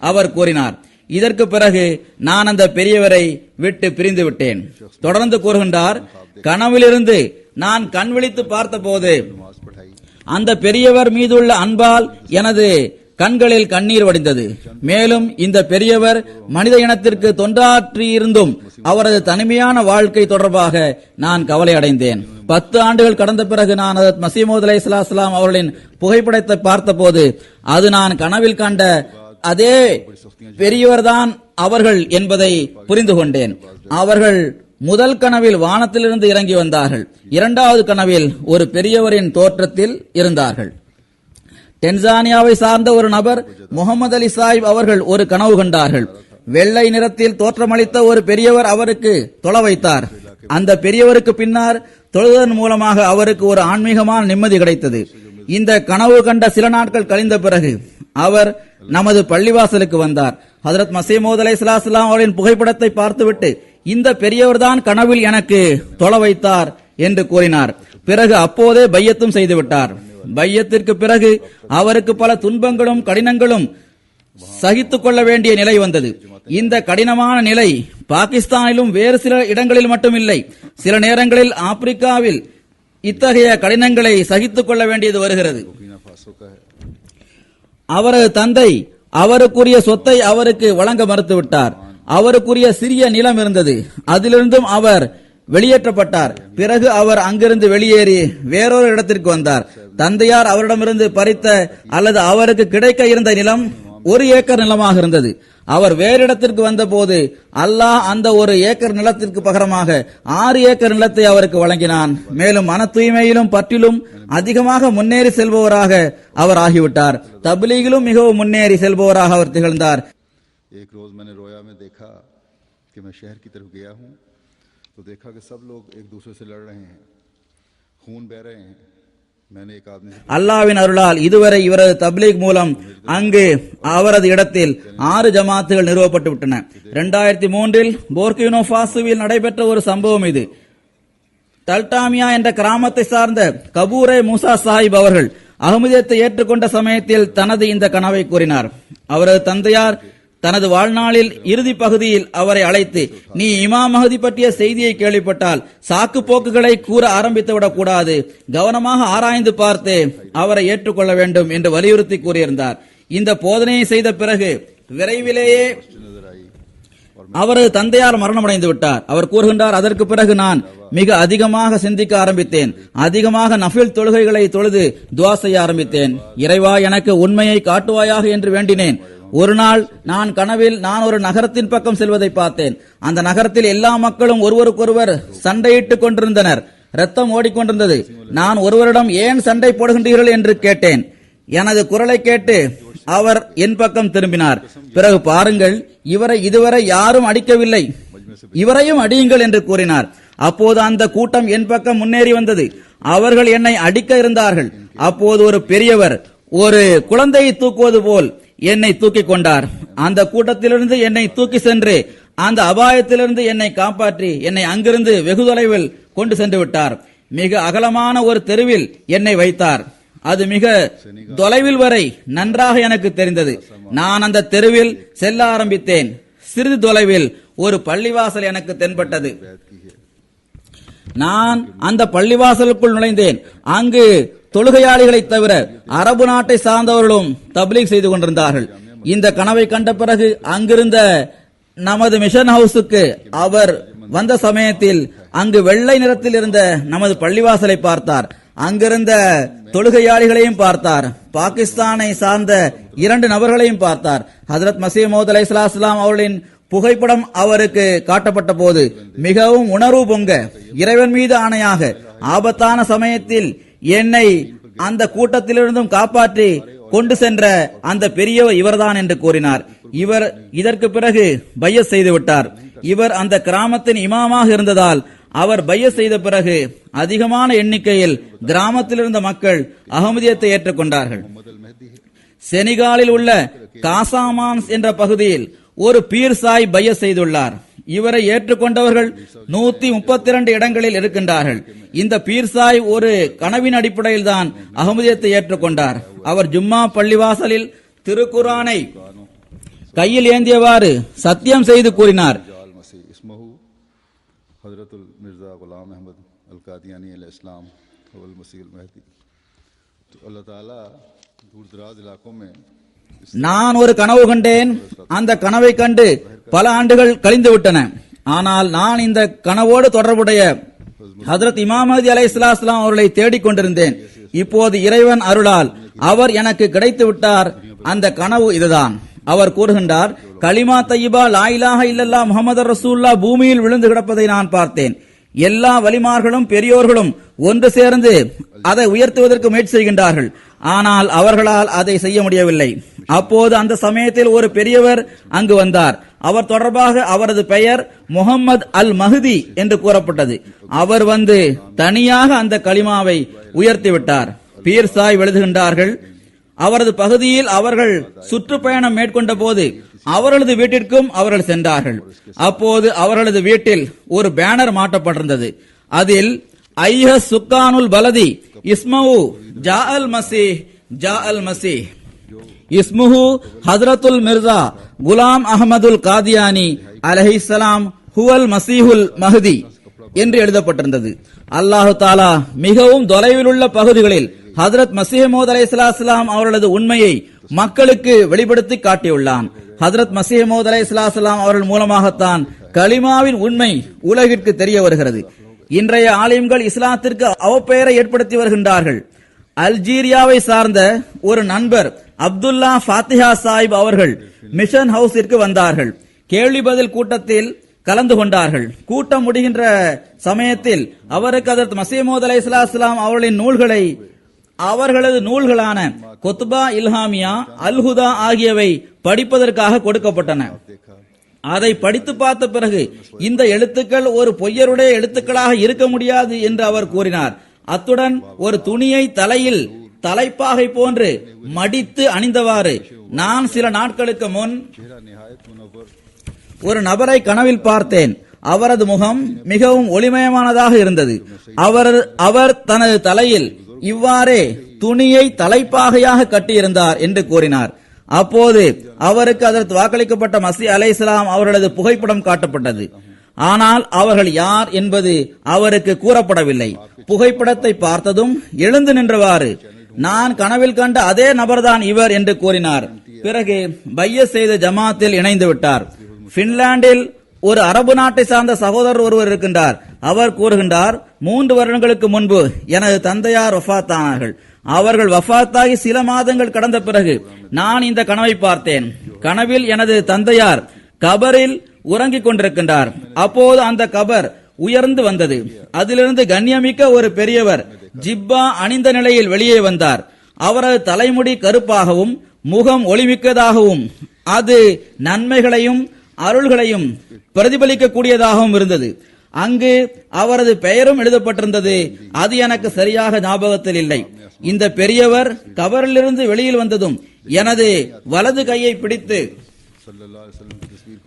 அவர் கூறினார் இதற்கு பிறகு நான் அந்த பெரியவரை விட்டு பிரிந்து விட்டேன். தொடர்ந்து கூறுகின்றார் கனவிலிருந்து நான் கண் விழித்து பார்த்தபோது அந்த பெரியவர் மீதுள்ள அன்பால் எனது கண்களில் கண்ணீர் வடிந்தது. மேலும் இந்த பெரியவர் மனித இனத்திற்கு தொண்டாற்றியிருந்தும் அவரது தனிமையான வாழ்க்கை தொடர்பாக நான் கவலை அடைந்தேன். பத்து ஆண்டுகள் கடந்த பிறகு நான் மசீமோத் அலை இஸ்லாஸ்லாம் அவர்களின் புகைப்படத்தை பார்த்தபோது அது நான் கனவில் கண்ட அதே பெரியவர்தான் அவர்கள் என்பதை புரிந்து கொண்டேன். அவர்கள் முதல் கனவில் வானத்திலிருந்து இறங்கி வந்தார்கள். இரண்டாவது கனவில் ஒரு பெரியவரின் தோற்றத்தில் இருந்தார்கள். டென்சானியாவை சார்ந்த ஒரு நபர் முகமது அலி சாஹிப் அவர்கள் ஒரு கனவு கண்டார்கள். வெள்ளை நிறத்தில் தோற்றமளித்த ஒரு பெரியவர் அவருக்கு தொலை வைத்தார். அந்த பெரியவருக்கு பின்னர் தொழுதன் மூலமாக அவருக்கு ஒரு ஆன்மீகமான நிம்மதி கிடைத்தது. இந்த கனவு கண்ட சில நாட்கள் கழிந்த பிறகு அவர் நமது பள்ளிவாசலுக்கு வந்தார். ஹதரத் மசீமோத் அலை அவரின் புகைப்படத்தை பார்த்துவிட்டு இந்த பெரியவர்தான் கனவில் எனக்கு தொலை வைத்தார் என்று கூறினார். பிறகு அப்போதே பையத்தும் செய்துவிட்டார் பையத்திற்கு பிறகு அவருக்கு பல துன்பங்களும் கடினங்களும் சகித்துக் கொள்ள வேண்டிய நிலை வந்தது. இந்த கடினமான நிலை பாகிஸ்தானிலும் வேறு சில இடங்களில் மட்டுமில்லை. சில நேரங்களில் ஆப்பிரிக்காவில் இத்தகைய கடினங்களை சகித்துக் கொள்ள வேண்டியது வருகிறது. அவரது தந்தை அவருக்குரிய சொத்தை அவருக்கு வழங்க மறுத்துவிட்டார். அவருக்குரிய சிறிய நிலம் இருந்தது. அதிலிருந்தும் அவர் வெளியேற்றப்பட்டார். பிறகு அவர் அங்கிருந்து வெளியேறி வேறொரு இடத்திற்கு வந்தார். தந்தையார் அவரிடமிருந்து பறித்த அல்லது அவருக்கு கிடைக்க இருந்த நிலம் ஒரு ஏக்கர் நிலமாக இருந்தது அவர் வேறு இடத்திற்கு வந்தபோது அல்லாஹ் அந்த ஒரு ஏக்கர் நிலத்திற்கு பகரமாக ஆறு ஏக்கர் நிலத்தை அவருக்கு வழங்கினான் மேலும் மன தூய்மையிலும் பற்றிலும் அதிகமாக முன்னேறி செல்பவராக அவர் ஆகிவிட்டார் தபிலீகிலும் மிகவும் முன்னேறி செல்பவராக அவர் திகழ்ந்தார் एक रोज़ मैंने रोया में देखा कि मैं शहर की तरफ गया हूँ तो देखा कि सब लोग एक दूसरे से लड़ रहे हैं खून बह रहे हैं मैंने एक आदमी से அல்லாவின் அருளால் இதுவரை இவரது தப்லீக் மூலம் அங்கு அவரது இடத்தில் ஆறு ஜமாத்துகள் நிறுவப்பட்டு விட்டன. இரண்டாயிரத்தி மூன்றில் போர்கினோ பாசுவில் நடைபெற்ற ஒரு சம்பவம் இது. தல்டாமியா என்ற கிராமத்தை சார்ந்த கபூரே மூசா சாஹிப் அவர்கள் அகமதியத்தை ஏற்றுக்கொண்ட சமயத்தில் தனது இந்த கனவை கூறினார். அவரது தந்தையார் தனது வாழ்நாளில் இறுதி பகுதியில் அவரை அழைத்து நீ இமா மகதி பற்றிய செய்தியை கேள்விப்பட்டால் சாக்கு போக்குகளை கூற ஆரம்பித்து விடக்கூடாது கவனமாக ஆராய்ந்து பார்த்து அவரை ஏற்றுக்கொள்ள வேண்டும் என்று வலியுறுத்தி கூறியிருந்தார். இந்த போதனையை செய்த பிறகு விரைவிலேயே அவரது தந்தையார் மரணமடைந்து விட்டார். அவர் கூறுகின்றார் அதற்கு பிறகு நான் மிக அதிகமாக சிந்திக்க ஆரம்பித்தேன். அதிகமாக நஃபில் தொழுகைகளை தொழுது துவா செய்ய ஆரம்பித்தேன். இறைவா எனக்கு உண்மையை காட்டுவாயாக என்று வேண்டினேன். ஒரு நாள் நான் கனவில் நான் ஒரு நகரத்தின் பக்கம் செல்வதை பார்த்தேன். அந்த நகரத்தில் எல்லா மக்களும் ஒருவருக்கொருவர் சண்டையிட்டுக் கொண்டிருந்தனர். ரத்தம் ஓடிக்கொண்டிருந்தது. நான் ஒருவரிடம் ஏன் சண்டை போடுகின்றீர்கள் என்று கேட்டேன். எனது குரலை கேட்டு அவர் என் பக்கம் திரும்பினார். பிறகு பாருங்கள் இவரை இதுவரை யாரும் அடிக்கவில்லை. இவரையும் அடியுங்கள் என்று கூறினார். அப்போது அந்த கூட்டம் என் பக்கம் முன்னேறி வந்தது. அவர்கள் என்னை அடிக்க இருந்தார்கள். அப்போது ஒரு பெரியவர் ஒரு குழந்தையை தூக்குவது போல் என்னை தூக்கி கொண்டார். அந்த கூட்டத்திலிருந்து என்னை தூக்கி சென்று அந்த அபாயத்திலிருந்து என்னை காப்பாற்றி என்னை அங்கிருந்து வெகு தொலைவில் கொண்டு சென்று விட்டார். மிக அகலமான ஒரு தெருவில் என்னை வைத்தார். அது மிக தொலைவில் வரை நன்றாக எனக்கு தெரிந்தது. நான் அந்த தெருவில் செல்ல ஆரம்பித்தேன். சிறிது தொலைவில் ஒரு பள்ளிவாசல் எனக்கு தென்பட்டது. நான் அந்த பள்ளிவாசலுக்குள் நுழைந்தேன். அங்கு தொழுகையாளிகளை தவிர அரபு நாட்டை சார்ந்தவர்களும் தப்லீக் செய்து கொண்டிருந்தார்கள். இந்த கனவை கண்ட பிறகு அங்கிருந்த நமது மிஷன் ஹவுஸுக்கு அவர் வந்த சமயத்தில் அங்கு வெள்ளை நிறத்தில் இருந்த நமது பள்ளிவாசலை பார்த்தார். அங்கிருந்த தொழுகையாளிகளையும் பார்த்தார். பாகிஸ்தானை சார்ந்த இரண்டு நபர்களையும் பார்த்தார். ஹதரத் மசீமோத் அலை அவர்களின் புகைப்படம் அவருக்கு காட்டப்பட்ட போது மிகவும் உணர்வு பொங்க இறைவன் மீது ஆணையாக ஆபத்தான சமயத்தில் என்னை அந்த கூட்டத்திலிருந்தும் காப்பாற்றி கொண்டு சென்ற அந்த பெரியவர் இவர்தான் என்று கூறினார். இவர் இதற்கு பிறகு பைய செய்து விட்டார். இவர் அந்த கிராமத்தின் இமாமாக இருந்ததால் அவர் பைய செய்த பிறகு அதிகமான எண்ணிக்கையில் கிராமத்தில் இருந்த மக்கள் அகமதியத்தை ஏற்றுக்கொண்டார்கள். செனிகாலில் உள்ள காசாமான்ஸ் என்ற பகுதியில் ஒரு பீர் சாய் பைய செய்துள்ளார். இவரை ஏற்றுக்கொண்டவர்கள் நூத்தி முப்பத்தி இரண்டு இடங்களில் இருக்கின்றார்கள் இந்த பீர் சாய் ஒரு கனவின் அடிப்படையில் தான் அகமதியத்தை ஏற்றுக்கொண்டார் அவர் ஜும்மா பள்ளிவாசலில் திருக்குரானை கையில் ஏந்தியவாறு சத்தியம் செய்து கூறினார் जाल मसीह इसमहू हजरत मिर्ज़ा ग़ुलाम अहमद अल कादियानी इस्लाम अवल मसीह महदी तो अल्लाह ताला दूर दराज इलाकों में इस நான் ஒரு கனவு கண்டேன். அந்த கனவை கண்டு பல ஆண்டுகள் கழிந்து விட்டன. ஆனால் நான் இந்த கனவோடு தொடர்புடைய ஹதரத் இமாமதி அலை இஸ்லாஸ்லாம் அவர்களை தேடிக் கொண்டிருந்தேன். இப்போது இறைவன் அருளால் அவர் எனக்கு கிடைத்து விட்டார். அந்த கனவு இதுதான். அவர் கூறுகின்றார் கலிமா தையிபா லாயிலாக இல்லல்லா முகமது ரசூல்லா பூமியில் விழுந்து கிடப்பதை நான் பார்த்தேன். எல்லா வலிமார்களும் பெரியோர்களும் ஒன்று சேர்ந்து அதை உயர்த்துவதற்கு முயற்சி செய்கின்றார்கள். ஆனால் அவர்களால் அதை செய்ய முடியவில்லை. அப்போது அந்த சமயத்தில் ஒரு பெரியவர் அங்கு வந்தார். அவர் தொடர்பாக அவரது பெயர் முகம்மது அல் மஹதி என்று கூறப்பட்டது. அவர் வந்து தனியாக அந்த களிமாவை உயர்த்திவிட்டார். பீர் சாய் எழுதுகின்றார்கள் அவரது பகுதியில் அவர்கள் சுற்றுப்பயணம் மேற்கொண்ட போது அவர்களது வீட்டிற்கும் அவர்கள் சென்றார்கள். அப்போது அவர்களது வீட்டில் ஒரு பேனர் மாட்டப்பட்டிருந்தது. அதில் ஐய சுக்கானுல் பலதி இஸ்மஹு ஜா அல் மசி ஜா அல் மசி இஸ்முஹு ஹதரத்துல் மிர்சா குலாம் அகமதுல் காதியானி அலஹிசலாம் ஹுவல் மசீஹுல் மஹதி என்று எழுதப்பட்டிருந்தது. அல்லாஹு தாலா மிகவும் தொலைவில் உள்ள பகுதிகளில் ஹதரத் மசீமோத் அலை அவர்களது உண்மையை மக்களுக்கு வெளிப்படுத்தி காட்டியுள்ளான். ஹதரத் மசீமோத் அலை அவர்கள் மூலமாகத்தான் கலிமாவின் உண்மை உலகிற்கு தெரிய வருகிறது. இன்றைய ஆலயங்கள் இஸ்லாத்திற்கு அவப்பெயரை ஏற்படுத்தி வருகின்றார்கள். அல்ஜீரியாவை சார்ந்த ஒரு நண்பர் அப்துல்லா ஃபாத்திஹா சாஹிப் அவர்கள் மிஷன் ஹவுஸிற்கு வந்தார்கள். கேள்வி பதில் கூட்டத்தில் கலந்து கொண்டார்கள். கூட்டம் முடிகின்ற சமயத்தில் அவருக்கு அதற்கு மசீமோத் அலை அவர்களின் நூல்களை அவர்களது நூல்களான கொத்பா இல்ஹாமியா அல்ஹுதா ஆகியவை படிப்பதற்காக கொடுக்கப்பட்டன. அதை படித்து பார்த்த பிறகு இந்த எழுத்துக்கள் ஒரு பொய்யருடைய எழுத்துக்களாக இருக்க முடியாது என்று அவர் கூறினார். அத்துடன் ஒரு துணியை தலையில் தலைப்பாகை போன்று மடித்து அணிந்தவாறு நான் சில நாட்களுக்கு முன் ஒரு நபரை கனவில் பார்த்தேன். அவரது முகம் மிகவும் ஒளிமயமானதாக இருந்தது. அவர் அவர் தனது தலையில் இவ்வாறே துணியை தலைப்பாகையாக கட்டியிருந்தார் என்று கூறினார். அப்போது அவருக்கு அதற்கு வாக்களிக்கப்பட்ட மசி இஸ்லாம் அவர்களது புகைப்படம் காட்டப்பட்டது. ஆனால் அவர்கள் யார் என்பது அவருக்கு கூறப்படவில்லை. புகைப்படத்தை பார்த்ததும் எழுந்து நின்றவாறு நான் கனவில் கண்ட அதே நபர்தான் இவர் என்று கூறினார். பிறகு பைய செய்த ஜமாத்தில் இணைந்து விட்டார் பின்லாண்டில் ஒரு அரபு நாட்டை சார்ந்த சகோதரர் ஒருவர் இருக்கின்றார். அவர் கூறுகின்றார் மூன்று வருடங்களுக்கு முன்பு எனது தந்தையார் வஃபாத்தானார்கள் அவர்கள் வஃபாத்தாகி சில மாதங்கள் கடந்த பிறகு நான் இந்த கனவை பார்த்தேன். கனவில் எனது தந்தையார் கபரில் உறங்கிக் கொண்டிருக்கின்றார். அப்போது அந்த கபர் உயர்ந்து வந்தது. அதிலிருந்து கண்ணியமிக்க ஒரு பெரியவர் ஜிப்பா அணிந்த நிலையில் வெளியே வந்தார். அவரது தலைமுடி கருப்பாகவும் முகம் ஒளிமிக்கதாகவும் அது நன்மைகளையும் அருள்களையும் பிரதிபலிக்கக்கூடியதாகவும் இருந்தது. அங்கு அவரது பெயரும் எழுதப்பட்டிருந்தது. அது எனக்கு சரியாக ஞாபகத்தில் இல்லை. இந்த பெரியவர் கவரிலிருந்து வெளியில் வந்ததும் எனது வலது கையை பிடித்து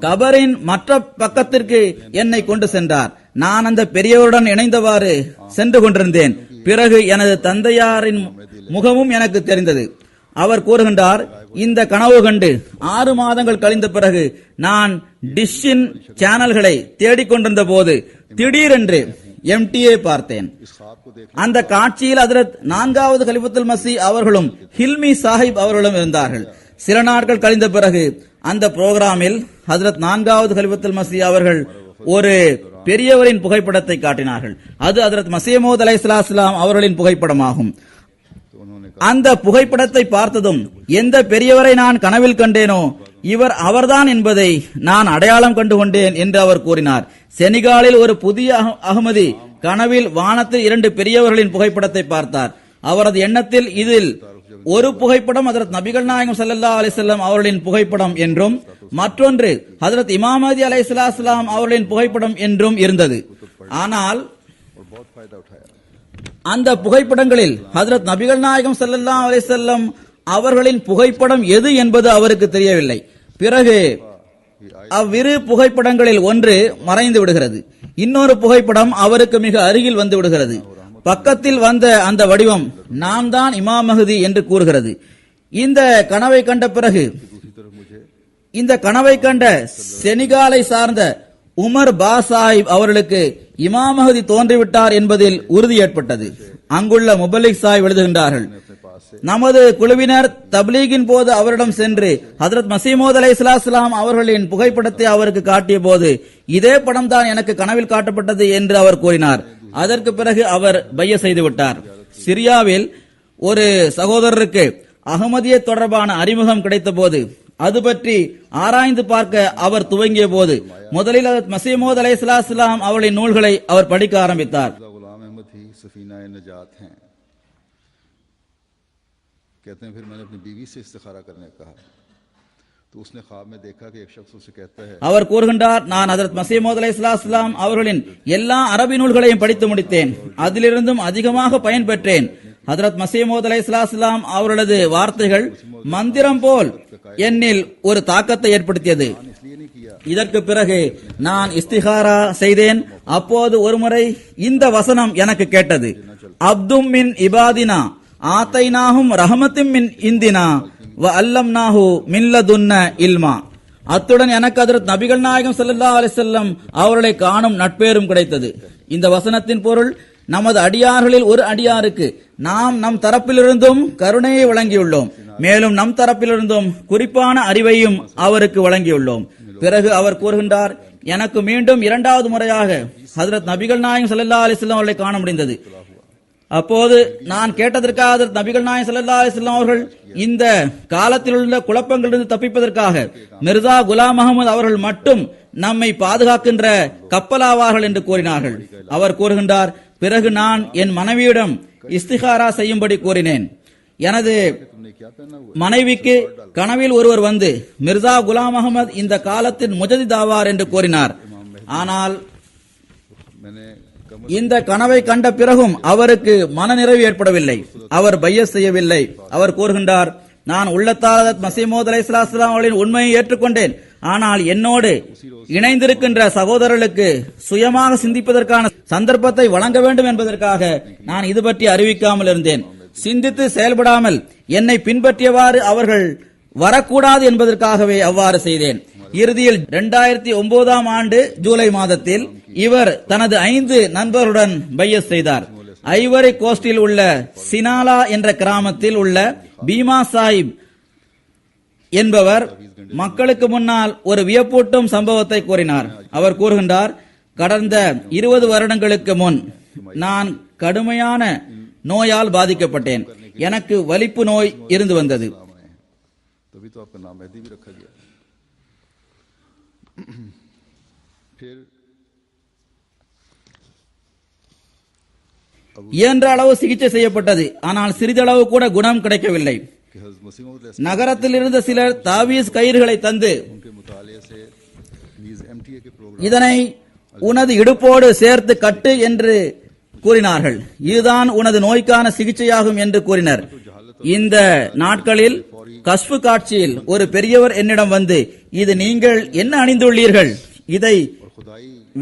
கபரின் மற்ற பக்கத்திற்கு என்னை கொண்டு சென்றார். நான் அந்த பெரியவருடன் இணைந்தவாறு சென்று கொண்டிருந்தேன். பிறகு எனது தந்தையாரின் முகமும் எனக்கு தெரிந்தது. அவர் கூறுகின்றார் இந்த கனவு கண்டு ஆறு மாதங்கள் கழிந்த பிறகு நான் டிஷ்ஷின் சேனல்களை தேடிக்கொண்டிருந்த போது திடீரென்று எம்டிஏ பார்த்தேன். அந்த காட்சியில் அதிரத் நான்காவது கலிபத்துல் மசி அவர்களும் ஹில்மி சாஹிப் அவர்களும் இருந்தார்கள். சில நாட்கள் கழிந்த பிறகு அந்த புரோகிராமில் ஹசரத் நான்காவது கலிபத்துல் மசி அவர்கள் ஒரு பெரியவரின் புகைப்படத்தை காட்டினார்கள். அது ஹசரத் மசீமோத் அலை அவர்களின் புகைப்படமாகும். அந்த புகைப்படத்தை பார்த்ததும் எந்த பெரியவரை நான் கனவில் கண்டேனோ இவர் அவர்தான் என்பதை நான் அடையாளம் கண்டு கொண்டேன் என்று அவர் கூறினார். செனிகாலில் ஒரு புதிய அக- அகமதி கனவில் வானத்தில் இரண்டு பெரியவர்களின் புகைப்படத்தை பார்த்தார். அவரது எண்ணத்தில் இதில் ஒரு புகைப்படம் ஹதரத் நபிகள் நாயகம் ஸல்லல்லாஹு அலைஹி வஸல்லம் அவர்களின் புகைப்படம் என்றும் மற்றொன்று ஹதரத் இமாமதி அலைஹிஸ்ஸலாம் அவர்களின் புகைப்படம் என்றும் இருந்தது. ஆனால் அந்த புகைப்படங்களில் ஹசரத் நபிகள் நாயகம் சல்லல்லா அலை செல்லம் அவர்களின் புகைப்படம் எது என்பது அவருக்கு தெரியவில்லை. பிறகு அவ்விரு புகைப்படங்களில் ஒன்று மறைந்து விடுகிறது. இன்னொரு புகைப்படம் அவருக்கு மிக அருகில் வந்து விடுகிறது. பக்கத்தில் வந்த அந்த வடிவம் நான் தான் இமாம் என்று கூறுகிறது. இந்த கனவை கண்ட பிறகு இந்த கனவை கண்ட செனிகாலை சார்ந்த உமர் பா சாஹிப் அவர்களுக்கு இமாமகதி தோன்றிவிட்டார் என்பதில் உறுதி ஏற்பட்டது. அங்குள்ள முபலிக் சாய் எழுதுகின்றார்கள் நமது குழுவினர் தப்லீகின் போது அவரிடம் சென்று ஹதரத் மசீமோத் அலை இஸ்லாம் அவர்களின் புகைப்படத்தை அவருக்கு காட்டிய போது இதே படம் தான் எனக்கு கனவில் காட்டப்பட்டது என்று அவர் கூறினார். அதற்கு பிறகு அவர் பைய செய்துவிட்டார் சிரியாவில் ஒரு சகோதரருக்கு அகமதிய தொடர்பான அறிமுகம் கிடைத்த போது அது பற்றி ஆராய்ந்து பார்க்க அவர் துவங்கிய போது முதலில் ஹதரத் மசீமோத் அலை இஸ்லாம் அவர்களின் நூல்களை அவர் படிக்க ஆரம்பித்தார் मिर्जा गुलाम अहमद ही सफीना नजात हैं कहते हैं फिर मैंने अपनी बीवी से इस्तिखारा करने को कहा तो उसने ख्वाब में देखा कि एक शख्स उसे कहता है அவர் கூறுகின்றார் நான் ஹதரத் மசீமோத் அலை இஸ்லாம் அவர்களின் எல்லா அரபி நூல்களையும் படித்து முடித்தேன் அதிலிருந்தும் அதிகமாக பயன் பெற்றேன் ஹதரத் மசீமோத் அலை இஸ்லாம் அவர்களது வார்த்தைகள் மந்திரம் போல் என்னில் ஒரு தாக்கத்தை ஏற்படுத்தியது. இதற்கு பிறகு நான் இஸ்திகாரா செய்தேன். அப்போது ஒருமுறை இந்த வசனம் எனக்கு கேட்டது. அப்தும் மின் இபாதினா ஆத்தைனாகும் ரஹமத்தும் மின் இந்தினா வ அல்லம் நாஹு மில்லதுன்ன இல்மா. அத்துடன் எனக்கு அதற்கு நபிகள் நாயகம் சல்லா அலிசல்லம் அவர்களை காணும் நட்பேரும் கிடைத்தது. இந்த வசனத்தின் பொருள் நமது அடியார்களில் ஒரு அடியாருக்கு நாம் நம் தரப்பிலிருந்தும் கருணையை வழங்கியுள்ளோம். மேலும் நம் தரப்பிலிருந்தும் குறிப்பான அறிவையும் அவருக்கு வழங்கியுள்ளோம். பிறகு அவர் கூறுகின்றார் எனக்கு மீண்டும் இரண்டாவது முறையாக ஹசரத் நபிகள் நாயகம் ஸல்லல்லாஹு அலிஸ்லாம் அவர்களை காண முடிந்தது. அப்போது நான் கேட்டதற்காக நபிகள் நாயகம் ஸல்லல்லாஹு அலிஸ்லாம் அவர்கள் இந்த காலத்தில் உள்ள குழப்பங்களிலிருந்து தப்பிப்பதற்காக மிர்சா குலாம் அகமது அவர்கள் மட்டும் நம்மை பாதுகாக்கின்ற கப்பலாவார்கள் என்று கூறினார்கள். அவர் கூறுகின்றார் பிறகு நான் என் மனைவியிடம் இஸ்திகாரா செய்யும்படி கூறினேன். எனது மனைவிக்கு கனவில் ஒருவர் வந்து மிர்சா குலாம் அகமது இந்த காலத்தின் முஜதிதாவார் என்று கூறினார். ஆனால் இந்த கனவை கண்ட பிறகும் அவருக்கு மனநிறைவு ஏற்படவில்லை. அவர் பைய செய்யவில்லை. அவர் கூறுகின்றார் நான் உள்ளத்தாரத் மசீமோத் அலி இஸ்லாம் உண்மையை ஏற்றுக்கொண்டேன். ஆனால் என்னோடு இணைந்திருக்கின்ற சகோதரர்களுக்கு சுயமாக சிந்திப்பதற்கான சந்தர்ப்பத்தை வழங்க வேண்டும் என்பதற்காக நான் இது பற்றி அறிவிக்காமல் இருந்தேன். சிந்தித்து செயல்படாமல் என்னை பின்பற்றியவாறு அவர்கள் வரக்கூடாது என்பதற்காகவே அவ்வாறு செய்தேன். இறுதியில் 2009 ஒன்பதாம் ஆண்டு ஜூலை மாதத்தில் இவர் தனது ஐந்து நண்பருடன் பையஸ் செய்தார். ஐவரி கோஸ்டில் உள்ள சினாலா என்ற கிராமத்தில் உள்ள பீமா சாஹிப் என்பவர் மக்களுக்கு முன்னால் ஒரு வியப்பூட்டும் சம்பவத்தை கூறினார். அவர் கூறுகின்றார் கடந்த இருபது வருடங்களுக்கு முன் நான் கடுமையான நோயால் பாதிக்கப்பட்டேன். எனக்கு வலிப்பு நோய் இருந்து வந்தது. இயன்ற அளவு சிகிச்சை செய்யப்பட்டது. ஆனால் சிறிதளவு கூட குணம் கிடைக்கவில்லை. நகரத்தில் இருந்த சிலர் தாவீஸ் கயிறுகளை தந்து இதனை உனது இடுப்போடு சேர்த்து கட்டு என்று கூறினார்கள். இதுதான் உனது நோய்க்கான சிகிச்சையாகும் என்று கூறினர். இந்த நாட்களில் கஷ்பு காட்சியில் ஒரு பெரியவர் என்னிடம் வந்து இது நீங்கள் என்ன அணிந்துள்ளீர்கள்? இதை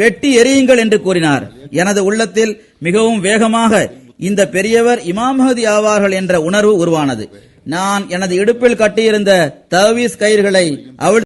வெட்டி எரியுங்கள் என்று கூறினார். எனது உள்ளத்தில் மிகவும் வேகமாக இந்த பெரியவர் இமாமகதி ஆவார்கள் என்ற உணர்வு உருவானது. நான் எனது இடுப்பில் கட்டியிருந்த தவீஸ் கயிறுகளை அவள்